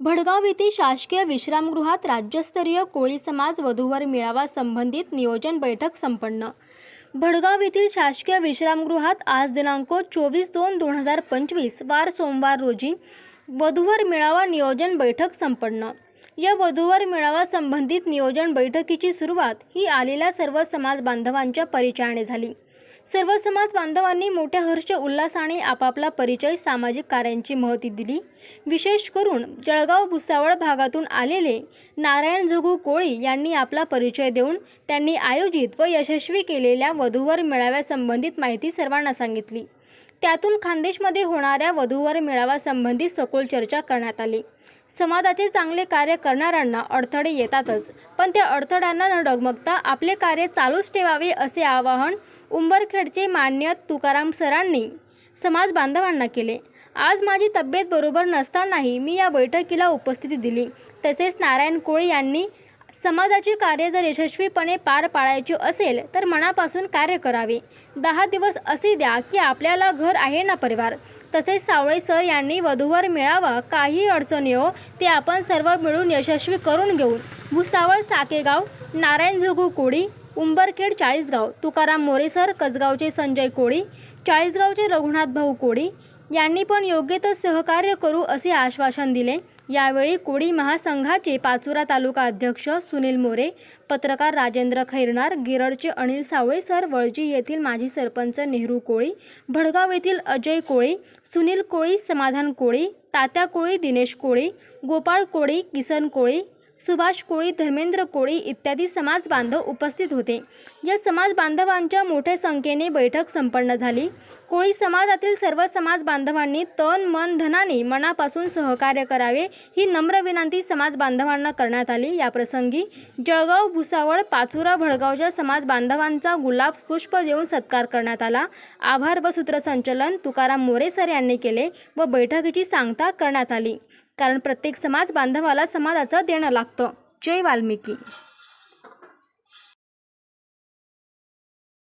भडगाव येथील शासकीय विश्रामगृहात राज्यस्तरीय कोळी समाज वधूवर मेळावा संबंधित नियोजन बैठक संपन्न. भडगाव येथील शासकीय विश्रामगृहात आज दिनांक चोवीस दोन दोन हजार पंचवीस वार सोमवार रोजी वधूवर मेळावा नियोजन बैठक संपन्न. या वधूवर मेळावा संबंधित नियोजन बैठकीची सुरुवात ही आलेल्या सर्व समाज बांधवांच्या परिचयाने झाली. सर्व समाज बांधवांनी मोठ्या हर्ष उल्हासाने आपापला परिचय सामाजिक कार्यांची महती दिली. विशेष करून जळगाव भुसावळ भागातून आलेले नारायण झगू कोळी यांनी आपला परिचय देऊन त्यांनी आयोजित व यशस्वी केलेल्या वधूवर मेळाव्यासंबंधित माहिती सर्वांना सांगितली. त्यातून खानदेशमध्ये होणाऱ्या वधूवर मेळाव्यासंबंधी सखोल चर्चा करण्यात आली. समाजाचे चांगले कार्य करणाऱ्यांना अडथळे येतातच पण त्या अडथळ्यांना न डगमगता आपले कार्य चालूच ठेवावे असे आवाहन उंबरखेडचे मान्य तुकाराम सरांनी समाज बांधवांना केले. आज माझी तब्येत बरोबर नसतानाही मी या बैठकीला उपस्थिती दिली. तसेच नारायण कोळी यांनी समाजाची कार्य जर यशस्वीपणे पार पाडायची असेल तर मनापासून कार्य करावे. दहा दिवस असे द्या की आपल्याला घर आहे ना परिवार. तसेच सावळे सर यांनी वधूवर मिळावा काही अडचणी हो ते आपण सर्व मिळून यशस्वी करून घेऊन भुसावळ साकेगाव नारायण जोगू कोळी उंबरखेड चाळीसगाव तुकाराम मोरेसर कसगावचे संजय कोळी चाळीसगावचे रघुनाथ भाऊ कोळी यांनी पण योग्य तर सहकार्य करू असे आश्वासन दिले. यावेळी कोळी महासंघाचे पाचोरा तालुका अध्यक्ष सुनील मोरे पत्रकार राजेंद्र खैरनार गिरडचे अनिल सावळे सर वळजी येथील माजी सरपंच नेहरू कोळी भडगाव येथील अजय कोळी सुनील कोळी समाधान कोळी तात्या कोळी दिनेश कोळी गोपाळ कोळी किसन कोळी सुभाष कोळी धर्मेंद्र कोळी इत्यादी समाज बांधव उपस्थित होते. या समाज बांधवांच्या मोठ्या संख्येने बैठक संपन्न झाली. कोळी समाजातील सर्व समाज बांधवांनी तन मन धनाने मनापासून सहकार्य करावे ही नम्र विनंती समाज बांधवांना करण्यात आली. याप्रसंगी जळगाव भुसावळ पाचुरा भडगावच्या समाज बांधवांचा गुलाब पुष्प देऊन सत्कार करण्यात आला. आभार व सूत्रसंचलन तुकाराम मोरे सर यांनी केले व बैठकीची सांगता करण्यात आली. कारण प्रत्येक समाज बांधवाला समाजाचं देणं लागतं. जय वाल्मिकी.